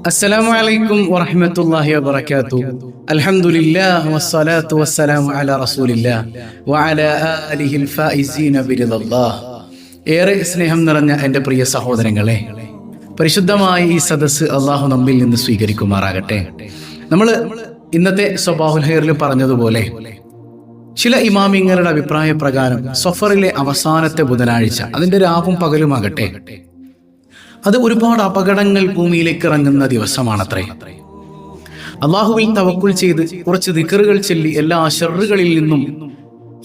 السلام عليكم ورحمة الله وبركاته الحمد لله والصلاة والسلام على رسول الله وعلى آله الفائزين برضا الله ഏറെ സ്നേഹം നിറഞ്ഞ എൻ്റെ പ്രിയ സഹോദരങ്ങളെ പരിശുദ്ധമായ ഈ സദസ്സ് അള്ളാഹു നമ്മിൽ നിന്ന് സ്വീകരിക്കുമാറാകട്ടെ നമ്മൾ ഇന്നത്തെ സ്വബാഹുൽ ഹെയറിൽ പറഞ്ഞതുപോലെ ചില ഇമാമിങ്ങളുടെ അഭിപ്രായ പ്രകാരം സഫറിലെ അവസാനത്തെ ബുധനാഴ്ച അതിന്റെ രാവും പകലുമാകട്ടെ അത് ഒരുപാട് അപകടങ്ങൾ ഭൂമിയിലേക്ക് ഇറങ്ങുന്ന ദിവസമാണത്രേ. അള്ളാഹുവിൽ തവക്കുൽ ചെയ്ത് കുറച്ച് ദിക്കറുകൾ ചൊല്ലി എല്ലാ ഷെറുകളിൽ നിന്നും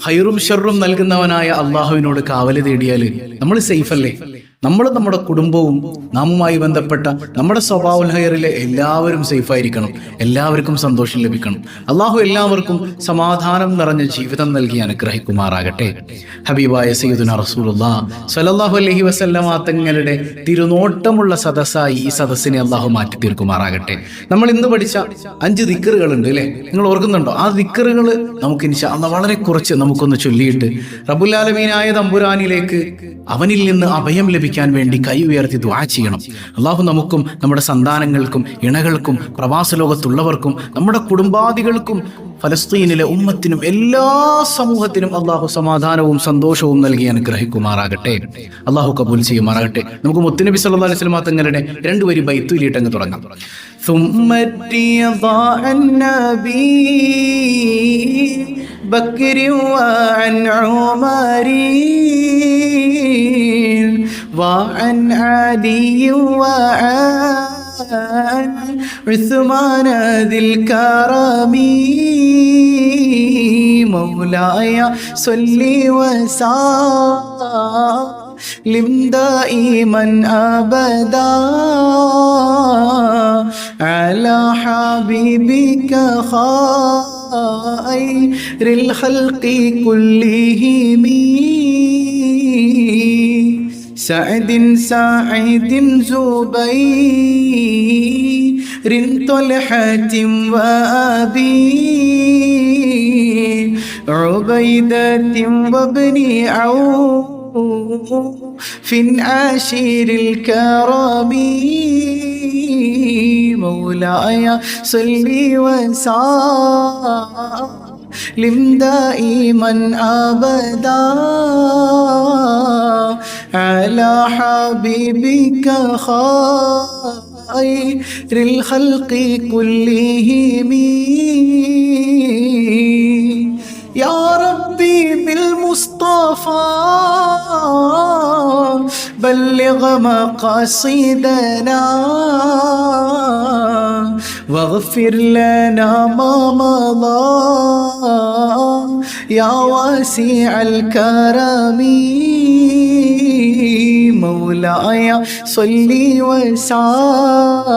ഹൈറും ഷെറും നൽകുന്നവനായ അള്ളാഹുവിനോട് കാവൽ തേടിയാൽ നമ്മൾ സേഫ് അല്ലേ നമ്മൾ നമ്മുടെ കുടുംബവും നാമുമായി ബന്ധപ്പെട്ട നമ്മുടെ സ്വഭാവ ഹയറിലെ എല്ലാവരും സേഫായിരിക്കണം എല്ലാവർക്കും സന്തോഷം ലഭിക്കണം. അള്ളാഹു എല്ലാവർക്കും സമാധാനം നിറഞ്ഞ ജീവിതം നൽകി അനുഗ്രഹിക്കുമാറാകട്ടെ. ഹബീബായ സയ്യിദുന റസൂലുല്ലാ സലല്ലാഹു അലൈഹി വസല്ലമ തങ്ങളുടെ തിരുനോട്ടമുള്ള സദസ്സായി ഈ സദസ്സിനെ അള്ളാഹു മാറ്റി തീർക്കുമാറാകട്ടെ. നമ്മൾ ഇന്ന് പഠിച്ച അഞ്ച് ദിക്കറുകളുണ്ട് അല്ലേ? നിങ്ങൾ ഓർക്കുന്നുണ്ടോ? ആ ദിക്കറുകൾ നമുക്ക് ഇൻഷാ വളരെ കുറച്ച് നമുക്കൊന്ന് ചൊല്ലിയിട്ട് റബുലാലമീനായ തമ്പുരാനിലേക്ക് അവനിൽ നിന്ന് അഭയം ലഭിക്കാൻ വേണ്ടി കൈ ഉയർത്തി ദ്വാ ചെയ്യണം അള്ളാഹു നമുക്കും നമ്മുടെ സന്താനങ്ങൾക്കും ഇണകൾക്കും പ്രവാസ ലോകത്തുള്ളവർക്കും നമ്മുടെ കുടുംബാദികൾക്കും ഫലസ്തീനിലെ ഉമ്മത്തിനും എല്ലാ സമൂഹത്തിനും അള്ളാഹു സമാധാനവും സന്തോഷവും നൽകി അനുഗ്രഹിക്കുമാറാകട്ടെ അള്ളാഹു കബൂൽ ചെയ്യുമാറാകട്ടെ നമുക്ക് മുത്തുനബി സല്ലല്ലാഹു അലൈഹി വസല്ലം തങ്ങളുടെ രണ്ടുപേരും ബൈത്തുലിയിട്ട് അങ്ങ് തുടങ്ങാം ثم ضاع النبي بكر وعن عمر وعن علي وعن عثمان ذي الكرم مولاي صل وسلم دائما أبدا على حبيبك خير الخلق كلهم. سعد سعيد زبير طلحة وأبي عبيدة وابن عوف عاشر الكرم مولاي صل وسلم. دائما أبدا على حبيبك خير الخلق كلهم. يا ربي بالمصطفى بلغ مقاصدنا واغفر لنا ما مضى. يا واسع الكرم مولاي صل وسلم.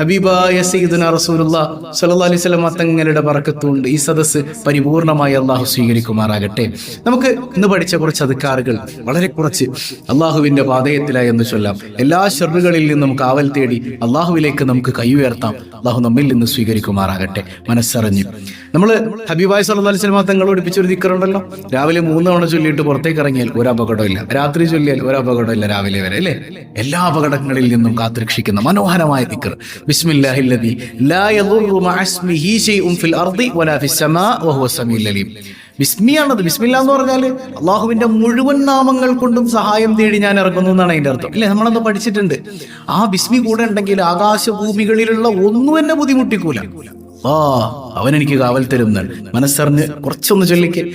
ഹബീബായ സീദന റസൂലുള്ള സല്ലാ അലൈഹി വസല്ലം തങ്ങളുടെ പറക്കത്തുകൊണ്ട് ഈ സദസ്സ് പരിപൂർണമായി അള്ളാഹു സ്വീകരിക്കുമാറാകട്ടെ. നമുക്ക് ഇന്ന് പഠിച്ച കുറച്ച് അധികാറുകൾ വളരെ കുറച്ച് അള്ളാഹുവിന്റെ പാതയത്തിലായി എന്ന് ചൊല്ലാം. എല്ലാ ഷെറുകളിൽ നിന്നും നമുക്ക് ആവൽ തേടി അള്ളാഹുവിലേക്ക് നമുക്ക് കൈ ഉയർത്താം. അള്ളാഹു നമ്മിൽ നിന്ന് സ്വീകരിക്കുമാറാകട്ടെ. മനസ്സറിഞ്ഞ്. നമ്മൾ ഹബീബായ് സല്ലാ സിനിമ തങ്ങൾ പഠിപ്പിച്ചൊരു ദിക്കറുണ്ടല്ലോ. രാവിലെ മൂന്ന് തവണ ചൊല്ലിയിട്ട് പുറത്തേക്ക് ഇറങ്ങിയാൽ ഒരു അപകടമില്ല രാത്രി ചൊല്ലിയാൽ ഒരു അപകടമില്ല രാവിലെ വരെ അല്ലേ? എല്ലാ അപകടങ്ങളിൽ നിന്നും കാത്തുരക്ഷിക്കുന്ന മനോഹരമായ ദിക്കർ ബിസ്മില്ലാഹില്ലതി ലാ ബിസ്മിയാണത്. ബിസ്മില്ല എന്ന് പറഞ്ഞാൽ അള്ളാഹുവിന്റെ മുഴുവൻ നാമങ്ങൾ കൊണ്ടും സഹായം തേടി ഞാൻ ഇറങ്ങുന്നു എന്നാണ് അതിന്റെ അർത്ഥം. ഇല്ലേ? നമ്മളത് പഠിച്ചിട്ടുണ്ട്. ആ ബിസ്മി കൂടെ ഉണ്ടെങ്കിൽ ആകാശഭൂമികളിലുള്ള ഒന്നും എന്നെ ബുദ്ധിമുട്ടിക്കൂല. ആ അവൻ എനിക്ക് കാവൽ തരുന്നുണ്ട് മനസ്സറിഞ്ഞ് കുറച്ചൊന്ന് ചൊല്ലിക്ക്.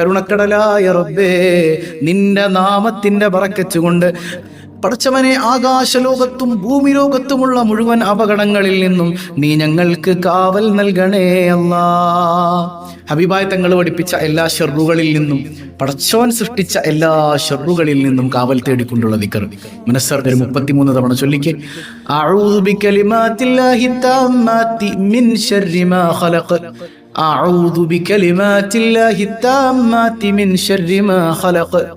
കരുണക്കടലായ റബ്ബേ നിന്റെ നാമത്തിന്റെ പറക്കച്ചുകൊണ്ട് കൊണ്ട് പടച്ചവനെ ആകാശലോകത്തും ഭൂമി ലോകത്തുമുള്ള മുഴുവൻ അപകടങ്ങളിൽ നിന്നും നീ ഞങ്ങൾക്ക് കാവൽ നൽകണേ അല്ലാ. ഹബീബായ തങ്ങൾ പഠിപ്പിച്ച എല്ലാ ഷെറുകളിൽ നിന്നും പടച്ചവൻ സൃഷ്ടിച്ച എല്ലാ ഷെറുകളിൽ നിന്നും കാവൽ തേടിക്കൊണ്ടുള്ള ദിക്കർ മനസ്സർ മുപ്പത്തിമൂന്ന് തവണ ചൊല്ലിക്കേ. മിൻ أعوذ بكلمات الله التامات من شر ما خلق.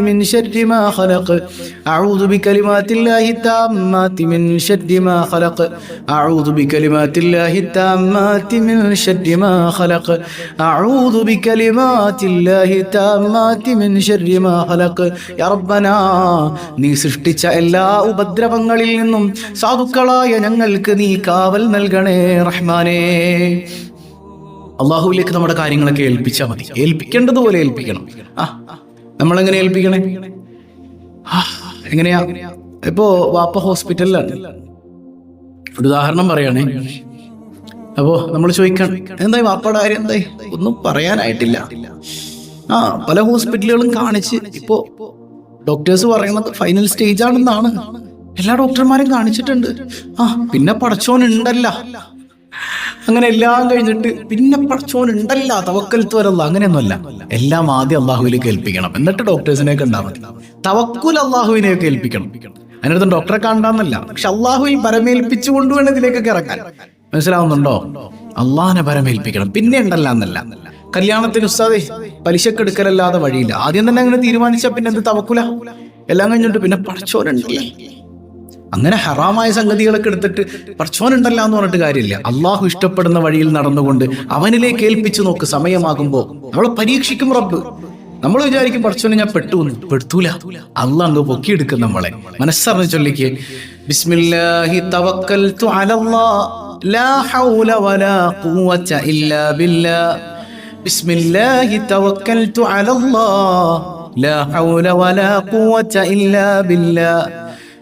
من شر ما خلق أعوذ بكلمات الله التامات من شر ما خلق أعوذ بكلمات الله التامات من شر ما خلق أعوذ بكلمات الله التامات من شر ما خلق يا ربنا നീ സൃഷ്ടിച്ച എല്ലാ ഉപദ്രവങ്ങളിൽ നിന്നും സാധുക്കളായ ഞങ്ങൾക്ക് നീ കാവൽ നൽകണേ റഹ്മാനേ അള്ളാഹുവിലേക്ക് നമ്മുടെ കാര്യങ്ങളൊക്കെ ഏൽപ്പിച്ചാൽ മതി ഏൽപ്പിക്കേണ്ടതുപോലെ ഏൽപ്പിക്കണം ആ നമ്മളെങ്ങനെ ഏൽപ്പിക്കണേ? എങ്ങനെയാ? ഇപ്പോ വാപ്പ ഹോസ്പിറ്റലിലാണ്. ഒരു ഉദാഹരണം പറയണേ. അപ്പോ നമ്മൾ ചോദിക്കണം എന്തായി വാപ്പയുടെ കാര്യം എന്തായി? ഒന്നും പറയാനായിട്ടില്ല. ആ പല ഹോസ്പിറ്റലുകളും കാണിച്ച് ഇപ്പോ ഡോക്ടേഴ്സ് പറയുന്നത് ഫൈനൽ സ്റ്റേജ് ആണെന്നാണ്. എല്ലാ ഡോക്ടർമാരും കാണിച്ചിട്ടുണ്ട്. ആ പിന്നെ പടച്ചോൻ ഉണ്ടല്ല. അങ്ങനെ എല്ലാം കഴിഞ്ഞിട്ട് പിന്നെ പഠിച്ചോൻ ഉണ്ടല്ല തവക്കൽത്ത് വരല്ല അങ്ങനെയൊന്നുമല്ല. എല്ലാം ആദ്യം അള്ളാഹുവിലേക്ക് കേൾപ്പിക്കണം എന്നിട്ട് ഡോക്ടേഴ്സിനെയൊക്കെ ഉണ്ടാവും തവക്കുൽ അള്ളാഹുവിനെയൊക്കെ കേൾപ്പിക്കണം അതിനർത്ഥം ഡോക്ടറെ കാണണ്ടെന്നല്ല. പക്ഷെ അള്ളാഹു ഈ പരമേൽപ്പിച്ചു കൊണ്ടുവേണം ഇതിലേക്കൊക്കെ ഇറങ്ങാൻ മനസ്സിലാവുന്നുണ്ടോ? അള്ളാഹിനെ പരമേൽപ്പിക്കണം. പിന്നെ ഉണ്ടല്ല എന്നല്ല. കല്യാണത്തിന് ഉസ്താദേ പലിശക്കെടുക്കലല്ലാതെ വഴിയില്ല. ആദ്യം തന്നെ അങ്ങനെ തീരുമാനിച്ച പിന്നെ എന്ത് തവക്കുല? എല്ലാം കഴിഞ്ഞിട്ട് പിന്നെ പടച്ചോരുണ്ടല്ലേ അങ്ങനെ ഹറാമായ സംഗതികളൊക്കെ എടുത്തിട്ട് പടച്ചോനുണ്ടല്ല എന്ന് പറഞ്ഞിട്ട് കാര്യമില്ല. അള്ളാഹു ഇഷ്ടപ്പെടുന്ന വഴിയിൽ നടന്നുകൊണ്ട് അവനിലേക്ക് ഏൽപ്പിച്ചു നോക്ക് സമയമാകുമ്പോൾ നമ്മളെ പരീക്ഷിക്കും റബ്ബ്. നമ്മൾ വിചാരിക്കും പടച്ചോനെ ഞാൻ പെട്ടു പെടുത്തൂല. അല്ല അങ്ങ് പൊക്കിയെടുക്കും നമ്മളെ. മനസ്സറിഞ്ഞ് ചൊല്ലിക്ക്. ബിസ്മില്ലാഹി തവക്കൽതു അലല്ലാഹ്. ലാ ഹൗല വലാ ഖുവത ഇല്ലാ ബില്ലാ. ബിസ്മില്ലാഹി തവക്കൽതു അലല്ലാഹ്. ലാ ഹൗല വലാ ഖുവത ഇല്ലാ ബില്ലാഹ്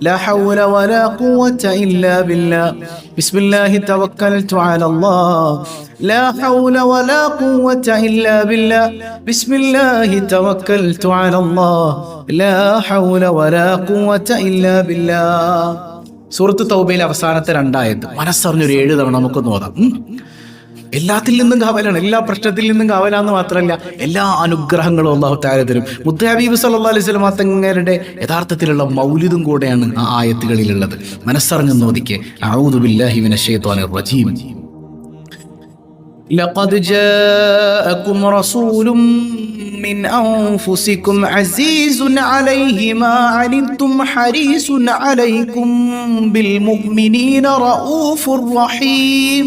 لا حول ولا قوة إلا بالله بسم الله توكلت على الله لا حول ولا قوة إلا بالله بسم الله توكلت على الله لا حول ولا قوة إلا بالله സൂറത്ത് തൗബയിലെ അവസാനത്തെ രണ്ടായത് മനസ്സറിഞ്ഞൊരു ഏഴ് തവണ നമുക്കൊന്ന് ഓതാം ഉം. എല്ലാത്തിൽ നിന്നും കാവലാണ് എല്ലാ പ്രശ്നത്തിൽ നിന്നും കാവലാന്ന് മാത്രമല്ല എല്ലാ അനുഗ്രഹങ്ങളും അള്ളാഹു താര തരും മുദ്ദഹബീബ് സല്ലാ അലൈഹി സ്വലം തങ്ങളുടെ യഥാർത്ഥത്തിലുള്ള മൗലിദും കൂടെയാണ് ആ ആയത്തുകളിലുള്ളത് മനസ്സറിഞ്ഞു നോദിക്ക് ഔദുബില്ലാഹിമിന റജീം لقد جاءكم رسول من أنفسكم عزيز عليه ما عنتم حريص عليكم بالمؤمنين رؤوف رحيم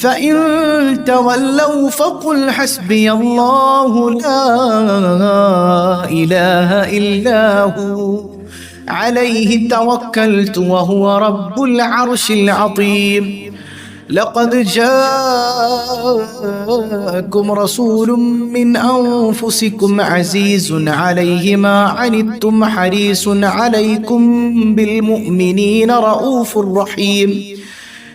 فإن تولوا فقل حسبي الله لا إله إلا هو. عليه توكلت وهو رب العرش العظيم. لقد جاءكم رسول من أنفسكم عزيز عليه ما عنتم حريص عليكم بالمؤمنين رؤوف رحيم.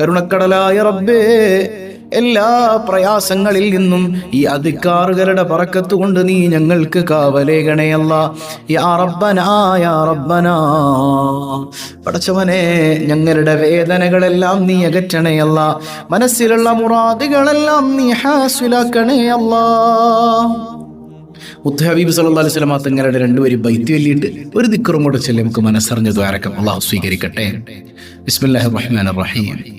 കരുണക്കടലായ റബ്ബേ എല്ലാ പ്രയാസങ്ങളിൽ നിന്നും ഈ അധികാറുകളുടെ പറക്കത്ത് കൊണ്ട് നീ ഞങ്ങൾക്ക് കാവലേകണയല്ല യാ റബ്ബനാ യാ റബ്ബനാ. പടച്ചവനെ ഞങ്ങളുടെ വേദനകളെല്ലാം നീ അകറ്റണയല്ല മനസ്സിലുള്ള മുറാദുകളെല്ലാം നീ ഹാസുലാക്കണയല്ല മുത്ത് ഹബീബ് സല്ലല്ലാഹു അലൈഹി വസല്ലം തങ്ങളുടെ രണ്ടുപേരും ബൈത്ത് ചൊല്ലിയിട്ട് ഒരു ദിക്കറും കൂടെ ചൊല്ലി നമുക്ക് മനസ്സറിഞ്ഞ് ദ്വാരക്കം. അള്ളാഹു സ്വീകരിക്കട്ടെ. ബിസ്മില്ലാഹിർ റഹ്മാനിർ റഹീം.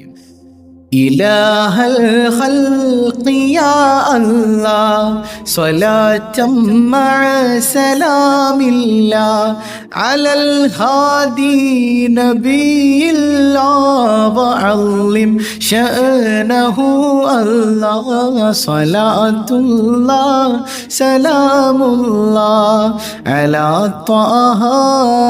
إله الخلق يا الله صلاة مع سلام الله على الهادي نبي الله وعظم شأنه الله صلاة الله سلام الله على طه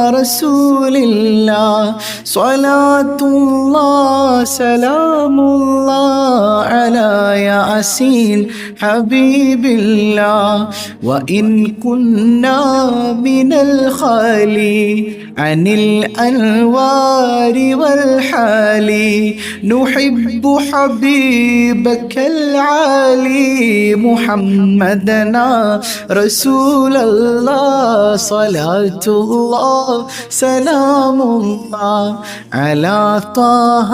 رسول الله صلاة الله سلام الله على ياسين حبيب الله. وإن كنا من الخالي عن الأنوار والحال نحب حبيبك العالي محمدنا رسول الله صلاة الله سلام الله على طه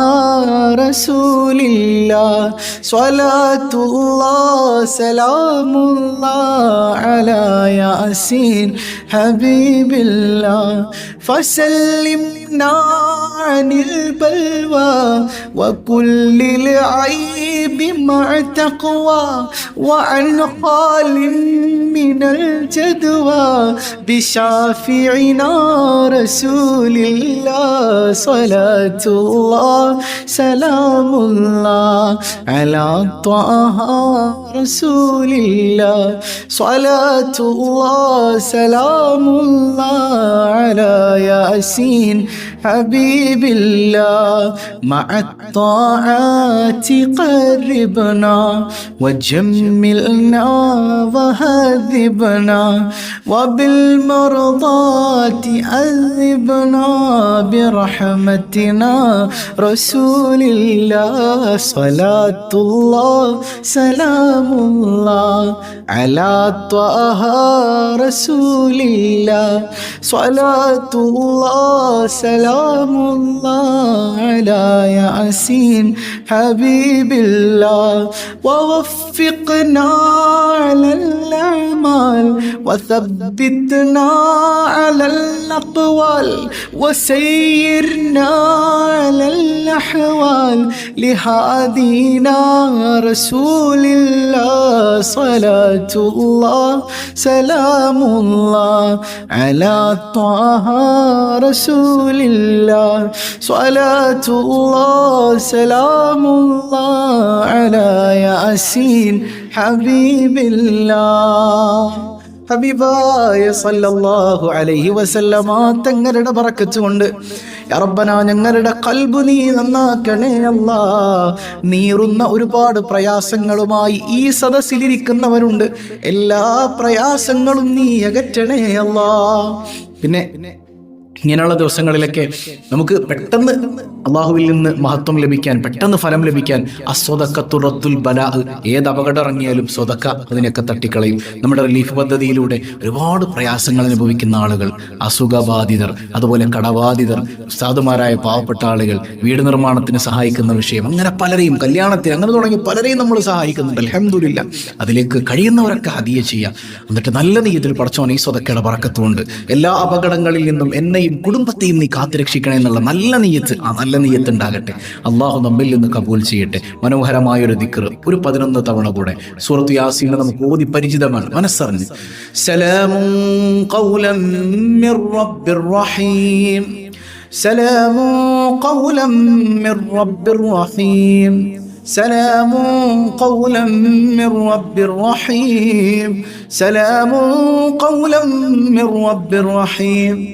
رسول الله صلاة الله سلام الله على ياسين حبيب الله. فسلمنا عن البلوى وكل العيب مع تقوى وعن قال من الجدوى بشافعنا رسول الله صلاة الله سلام الله على طه رسول الله صلاة الله سلام الله على ياسين حبيب الله مع الطاعات قربنا وجملنا وهذبنا وبالمرضات أذبنا برحمتنا. رسول الله صلاة الله سلام الله على طه رسول الله صلاة الله سلام الله على ياسين حبيب الله. ووفقنا على الأعمال وثبتنا على الأقوال وسيرنا على الأحوال. لهادينا رسول الله صلاة الله سلام الله على طه رسول الله صلاة الله سلام الله على ياسين حبيب الله ഹബീബായ സല്ലല്ലാഹു അലൈഹി വസല്ലമ തങ്ങളുടെ ബറക്കത്ത് കൊണ്ട് റബ്ബന ഞങ്ങളുടെ കൽബ് നീ നന്നാക്കണേ അല്ലാ നീറുന്ന ഒരുപാട് പ്രയാസങ്ങളുമായി ഈ സദസ്സിലിരിക്കുന്നവരുണ്ട് എല്ലാ പ്രയാസങ്ങളും നീ അകറ്റണേ അല്ലാ പിന്നെ ഇങ്ങനെയുള്ള ദിവസങ്ങളിലൊക്കെ നമുക്ക് പെട്ടെന്ന് അള്ളാഹുവിൽ നിന്ന് മഹത്വം ലഭിക്കാൻ പെട്ടെന്ന് ഫലം ലഭിക്കാൻ അസ്വതക്കത്തുറത്തുൽ ബലാ ഏത് അപകടം ഇറങ്ങിയാലും സ്വതക്ക അതിനൊക്കെ തട്ടിക്കളയും. നമ്മുടെ റിലീഫ് പദ്ധതിയിലൂടെ ഒരുപാട് പ്രയാസങ്ങൾ അനുഭവിക്കുന്ന ആളുകൾ അസുഖബാധിതർ അതുപോലെ കടബാധിതർ സാധുമാരായ പാവപ്പെട്ട ആളുകൾ വീട് നിർമ്മാണത്തിന് സഹായിക്കുന്ന വിഷയം അങ്ങനെ പലരെയും കല്യാണത്തിന് അങ്ങനെ തുടങ്ങി പലരെയും നമ്മൾ സഹായിക്കുന്നുണ്ട്. അലഹമില്ല അതിലേക്ക് കഴിയുന്നവരൊക്കെ ഹതിയ ചെയ്യാം എന്നിട്ട് നല്ല രീതിയിൽ പടച്ചോൻ ഈ സ്വതക്കയുടെ പറക്കത്തുകൊണ്ട് എല്ലാ അപകടങ്ങളിൽ നിന്നും എന്നെയും കുടുംബത്തെയും നീ കാത്തുരക്ഷിക്കണേ എന്നുള്ള നല്ല നീയത്ത് ആ നല്ല നീയത്ത് ഉണ്ടാകട്ടെ അള്ളാഹു നമ്മിൽ നിന്ന് കബൂൽ ചെയ്യട്ടെ മനോഹരമായ ഒരു ദിക്കർ ഒരു പതിനൊന്ന് തവണ കൂടെ സൂറത്ത് യാസീന് നമുക്ക് ഓതി പരിചിതമാണ് മനസ്സറിഞ്ഞ് സലാമും ഖൗലം മിർ റബ്ബിർ റഹീം سلام قولا من رب رحيم سلام قولا من رب رحيم سلام قولا من رب رحيم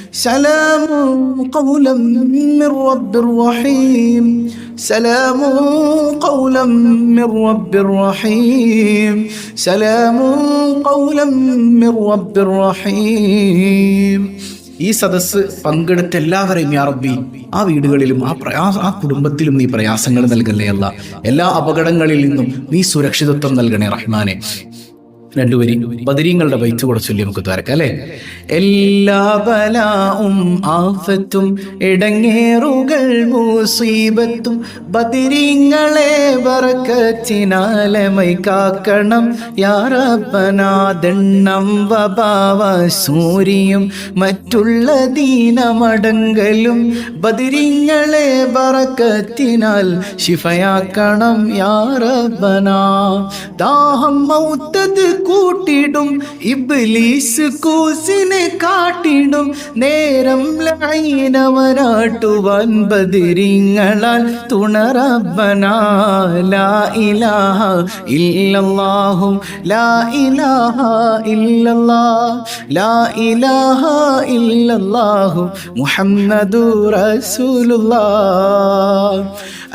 سلام قولا من رب رحيم سلام قولا من رب رحيم سلام قولا من رب رحيم ഈ സദസ്സ് പങ്കെടുത്ത എല്ലാവരെയും യാ റബ്ബി ആ വീടുകളിലും ആ പ്രയാസ ആ കുടുംബത്തിലും നീ പ്രയാസങ്ങൾ നൽകല്ലേ അല്ല എല്ലാ അപകടങ്ങളിൽ നിന്നും നീ സുരക്ഷിതത്വം നൽകണേ റഹ്മാനെ രണ്ടുപേരും ബദരീങ്ങളുടെ ബൈത്ത് കൂടെ ചൊല്ലി നമുക്ക് തരക്കാം അല്ലെ? എല്ലാ ബലാവും ആഫത്തും ഇടങ്ങേറുകൾ മൂസീബത്തും ബദരീങ്ങളെ വറക്കച്ചിനാലമൈ കാക്കണം. യാറപ്പനാദണ്ണം വബാവ സൂര്യയും മറ്റുള്ള ദീനമടങ്കലും ബദരീങ്ങളെ വറക്കത്തിനാൽ ശിഫയാക്കണം. യാറപ്പനാ ദാഹം മൗത്തത് കൂട്ടിടും ഇബ്ലീസ് കൂസിനെ കാട്ടിടും. നേരം ലൈനവരാട്ടുവാൻ ബദിരിങ്ങളാൽ തുണറബനാ ഇലാഹ ഇല്ലാഹും ലാ ഇലാഹ ഇല്ലല്ലാ ലാ ഇലാഹ ഇല്ലല്ലാഹു മുഹമ്മദു റസൂലുള്ളാ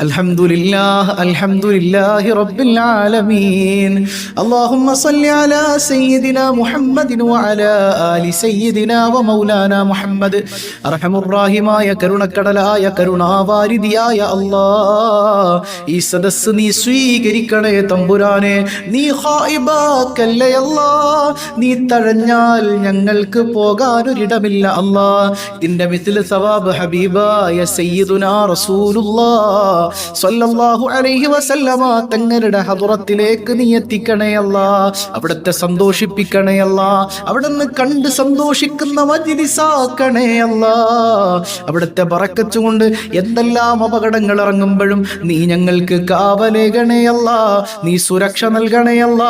അൽഹംദുലില്ലാഹ് അൽഹംദുലില്ലാഹി റബ്ബിൽ ആലമീൻ. അല്ലാഹുമ്മ على سيدنا محمد وعلى آل سيدنا ومولانا محمد أرحم الراحم ആയ കരുണക്കടലായ കരുണാവാരിധിയായ അല്ലാ ഈ സദസ് നീ സ്വീകരിക്കണേ തമ്പുരാനെ. നീ ഹായിബാക്കല്ലേ അല്ലാ നീ തഴഞ്ഞാൽ ഞങ്ങൾക്ക് പോകാനൊരിടമില്ല അല്ലാ ഇതിന്റെ മിസിൽ സവാബ് ഹബീബായ സയ്യിദുനാ റസൂലുള്ളാ സല്ലല്ലാഹു അലൈഹി വസല്ലമ തങ്ങളുടെ ഹദറത്തിലേക്ക് നീ എത്തിക്കണേ അല്ലാ അവിടുത്തെ സന്തോഷിപ്പിക്കണേ അവിടെ അവിടുന്ന് കണ്ട് സന്തോഷിക്കുന്ന മജിലിസാക്കണേയല്ല അവിടുത്തെ പറക്കച്ചുകൊണ്ട് എന്തെല്ലാം അപകടങ്ങൾ ഇറങ്ങുമ്പോഴും നീ ഞങ്ങൾക്ക് കാവലേകണേയല്ല നീ സുരക്ഷ നൽകണേയല്ല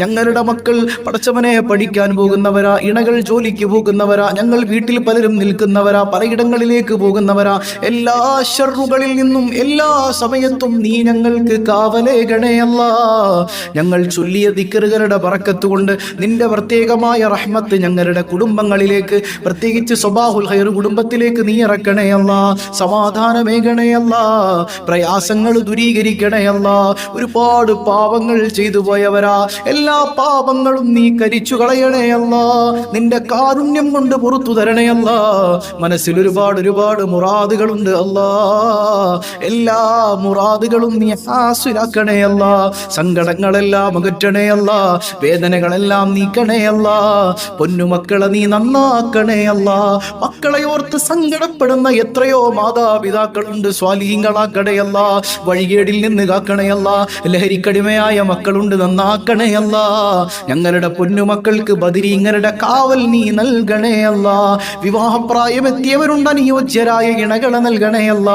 ഞങ്ങളുടെ മക്കൾ പടച്ചവനെ പഠിക്കാൻ പോകുന്നവരാ ഇണകൾ ജോലിക്ക് പോകുന്നവരാ ഞങ്ങൾ വീട്ടിൽ പലരും നിൽക്കുന്നവരാ പലയിടങ്ങളിലേക്ക് പോകുന്നവരാ. എല്ലാ ഷറുകളിൽ നിന്നും എല്ലാ സമയത്തും നീ ഞങ്ങൾക്ക് കാവലേകണേയല്ല ഞങ്ങൾ ചൊല്ലിയ ദിക്കറുകളുടെ പറക്കത്ത് കൊണ്ട് നിന്റെ പ്രത്യേകമായ റഹ്മത്ത് ഞങ്ങളുടെ കുടുംബങ്ങളിലേക്ക് പ്രത്യേകിച്ച് സ്വബാഹുൽ ഹൈർ കുടുംബത്തിലേക്ക് നീ ഇറക്കണയല്ല സമാധാനമേകണയല്ല. പ്രയാസങ്ങൾ ദൂരീകരിക്കണയല്ല. ഒരുപാട് പാപങ്ങൾ ചെയ്തു പോയവരാ. എല്ലാ പാപങ്ങളും നീ കരിച്ചു കളയണയല്ല. നിന്റെ കാരുണ്യം കൊണ്ട് പുറത്തു തരണയല്ല. മനസ്സിൽ ഒരുപാട് ഒരുപാട് മുറാദുകളുണ്ട് അല്ലാ. എല്ലാ മുറാദുകളും നീ ഹാസുരാക്കണേയല്ല സങ്കടങ്ങളെല്ലാം അകറ്റണേയല്ല. വേദനകളെല്ലാം നീക്കണേയല്ല പൊന്നുമക്കളെ നീ നന്നാക്കണേ അല്ല. മക്കളെ ഓർത്ത് സങ്കടപ്പെടുന്ന എത്രയോ മാതാപിതാക്കളുണ്ട് സ്വാലീങ്ങളാക്കണേയല്ല വഴികേടിൽ നിന്ന് കാക്കണയല്ല ലഹരിക്കടിമയായ മക്കളുണ്ട് നന്നാക്കണയല്ല ഞങ്ങളുടെ പൊന്നുമക്കൾക്ക് ബദിരീങ്ങരുടെ കാവൽ നീ നൽകണേയല്ല വിവാഹപ്രായമെത്തിയവരുണ്ട് അനുയോജ്യരായ ഇണകളെ നൽകണേയല്ല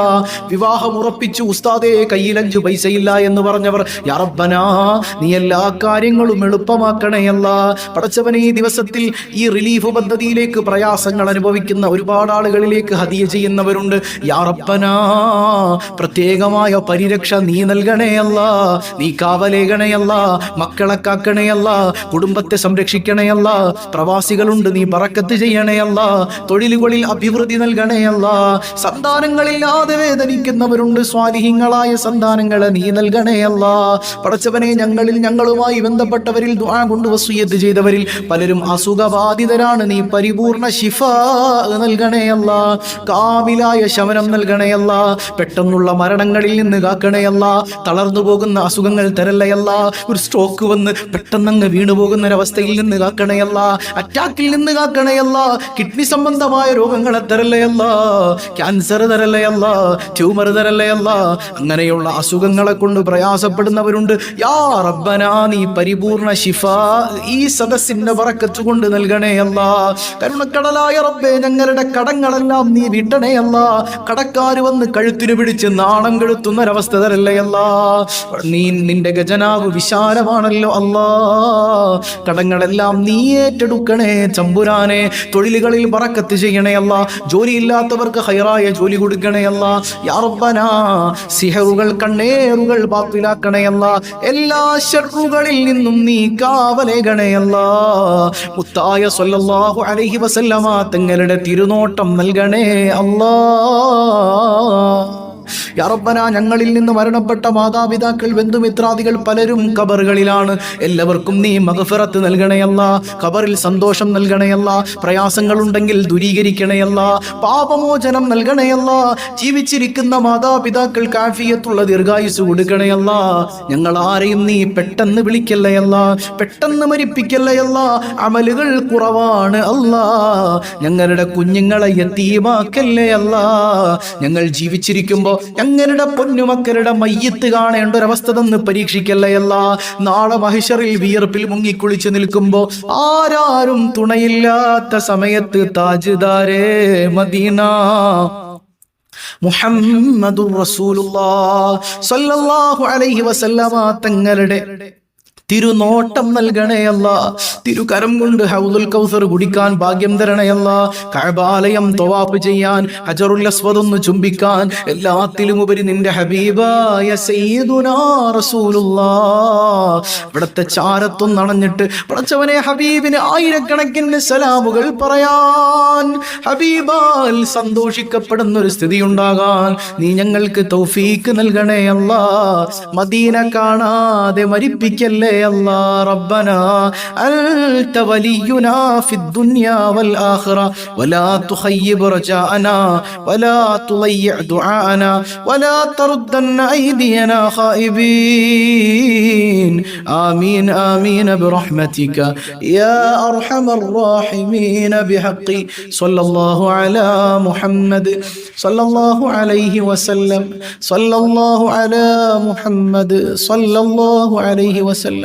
വിവാഹം ഉറപ്പിച്ചു ഉസ്താദേ കയ്യിലഞ്ചു പൈസയില്ല എന്ന് പറഞ്ഞവർ യാറബനാ നീ എല്ലാ കാര്യങ്ങളും എളുപ്പമാക്കണേയല്ല പടച്ചവനെ ഈ ദിവസത്തിൽ ഈ റിലീഫ് പദ്ധതിയിലേക്ക് പ്രയാസങ്ങൾ അനുഭവിക്കുന്ന ഒരുപാട് ആളുകളിലേക്ക് ഹതിയ ചെയ്യുന്നവരുണ്ട്. യാറപ്പനാ പ്രത്യേകമായ പരിരക്ഷ നീ നൽകണേയല്ല നീ കാവലേകണയല്ല മക്കളെ കാക്കണയല്ല കുടുംബത്തെ സംരക്ഷിക്കണയല്ല പ്രവാസികളുണ്ട് നീ പറക്കത്ത് ചെയ്യണയല്ല തൊഴിലുകളിൽ അഭിവൃദ്ധി നൽകണയല്ല സന്താനങ്ങളില്ലാതെ വേദനിക്കുന്നവരുണ്ട് സ്വാലിഹിങ്ങളായ സന്താനങ്ങളെ നീ നൽകണയല്ല പടച്ചവനെ ഞങ്ങളിൽ ഞങ്ങളുമായി ബന്ധപ്പെട്ടവരിൽ ദുആ കൊണ്ട് വസൂയത്ത് ചെയ്തവരിൽ പലരും അസുഖബാധിതരാണ്. നീ പരിപൂർണ ശിഫ നൽകണയല്ല കാവിലായ ശമനം നൽകണയല്ല പെട്ടെന്നുള്ള മരണങ്ങളിൽ നിന്ന് കാക്കണയല്ല തള തളർന്നു പോകുന്ന അസുഖങ്ങൾ തരല്ലയല്ല ഒരു സ്ട്രോക്ക് വന്ന് പെട്ടെന്നങ്ങ് വീണു പോകുന്ന ഒരവസ്ഥയിൽ നിന്ന് കാക്കണയല്ല അറ്റാക്കിൽ നിന്ന് കാക്കണയല്ല കിഡ്നി സംബന്ധമായ രോഗങ്ങളെ തരല്ലയല്ല ക്യാൻസർ തരല്ലയല്ല ട്യൂമർ തരല്ലയല്ല അങ്ങനെയുള്ള അസുഖങ്ങളെ കൊണ്ട് പ്രയാസപ്പെടുന്നവരുണ്ട്. യാ റബ്ബനാ നീ പരിപൂർണ ശിഫ ഈ സദസ്സിന്റെ വറക്കത്ത് കൊണ്ട് നൽകണേ അല്ല. കരുണക്കടലായ റബ്ബേ ഞങ്ങളുടെ കടങ്ങളെല്ലാം നീ വിട്ടണേ അല്ല. കടക്കാര് വന്ന് കഴുത്തിന് പിടിച്ച് നാണം കെടുത്തുന്ന ഒരവസ്ഥ തരല്ലേ അല്ല. നീ നിന്റെ ഖജനാവ് വിശാലമാണല്ലോ അല്ലാ. കടങ്ങളെല്ലാം നീ ഏറ്റെടുക്കണേ ചമ്പുരാനെ. തൊഴിലുകളിൽ പറക്കത്ത് ചെയ്യണേ അല്ല. ജോലിയില്ലാത്തവർക്ക് ഹൈറായ ജോലി കൊടുക്കണേ അല്ല. യാറബന സിഹറുകൾ കണ്ണേറുകൾ ബാത്തിലാക്കണേ അല്ല. എല്ലാ ഷെറുകളിൽ നിന്നും നീ കാവലേകണേ അല്ല മുത്തായ സല്ലല്ലാഹു അലൈഹി വസല്ലമ തങ്ങളുടെ തിരുനോട്ടം നൽകണേ അല്ലാ. യാറബ്ബന ഞങ്ങളിൽ നിന്ന് മരണപ്പെട്ട മാതാപിതാക്കൾ ബന്ധുമിത്രാദികൾ പലരും കബറുകളിലാണ് എല്ലാവർക്കും നീ മകഫിറത്ത് നൽകണയല്ല കബറിൽ സന്തോഷം നൽകണയല്ല പ്രയാസങ്ങളുണ്ടെങ്കിൽ ദൂരീകരിക്കണയല്ല പാപമോചനം നൽകണയല്ല ജീവിച്ചിരിക്കുന്ന മാതാപിതാക്കൾ കാഫിയത്തുള്ള ദീർഘായുസ് കൊടുക്കണയല്ല ഞങ്ങൾ ആരെയും നീ പെട്ടെന്ന് വിളിക്കല്ലയല്ല പെട്ടെന്ന് മരിപ്പിക്കല്ലയല്ല അമലുകൾ കുറവാണ് അല്ല ഞങ്ങളുടെ കുഞ്ഞുങ്ങളെ യത്തീമാക്കല്ലേ അല്ല ഞങ്ങൾ ജീവിച്ചിരിക്കുമ്പോ ഞങ്ങളുടെ പൊന്നുമക്കളുടെ മയ്യത്ത് കാണേണ്ട ഒരവസ്ഥ തന്ന് പരീക്ഷിക്കല്ലയല്ല നാളെ മഹിഷറിൽ വിയർപ്പിൽ മുങ്ങിക്കുളിച്ച് നിൽക്കുമ്പോ ആരാരും തുണയില്ലാത്ത സമയത്ത് താജ്ദാരേ മദീന. മുഹമ്മദുർ റസൂലുള്ളാഹി സ്വല്ലല്ലാഹു അലൈഹി വസല്ലമ തങ്ങളുടെ തിരുനോട്ടം നൽകണയല്ല തിരുകരം കൊണ്ട് ഹൗദുൽ കൗസർ കുടിക്കാൻ ഭാഗ്യം തരണയല്ല കഴബാലയം തൊവാപ്പ് ചെയ്യാൻ ഹജറുൽ അസ്വദൊന്ന് ചുംബിക്കാൻ എല്ലാത്തിലും ഉപരി നിന്റെ ഹബീബായ ഇവിടത്തെ ചാരത്തും നടഞ്ഞിട്ട് പടച്ചവനെ ഹബീബിന് ആയിരക്കണക്കിന് സലാമുകൾ പറയാൻ ഹബീബാൽ സന്തോഷിക്കപ്പെടുന്ന ഒരു സ്ഥിതി ഉണ്ടാകാൻ നീ ഞങ്ങൾക്ക് തൗഫീക്ക് നൽകണേ അല്ല. മദീന കാണാതെ മരിപ്പിക്കല്ലേ? يا الله ربنا أنت ولينا في الدنيا والآخرة. ولا تخيب رجاءنا ولا تضيع دعاءنا ولا تردن أيدينا خائبين. آمين آمين برحمتك. يا أرحم الراحمين بحق صلى الله على محمد صلى الله عليه وسلم. صلى الله على محمد صلى الله عليه وسلم.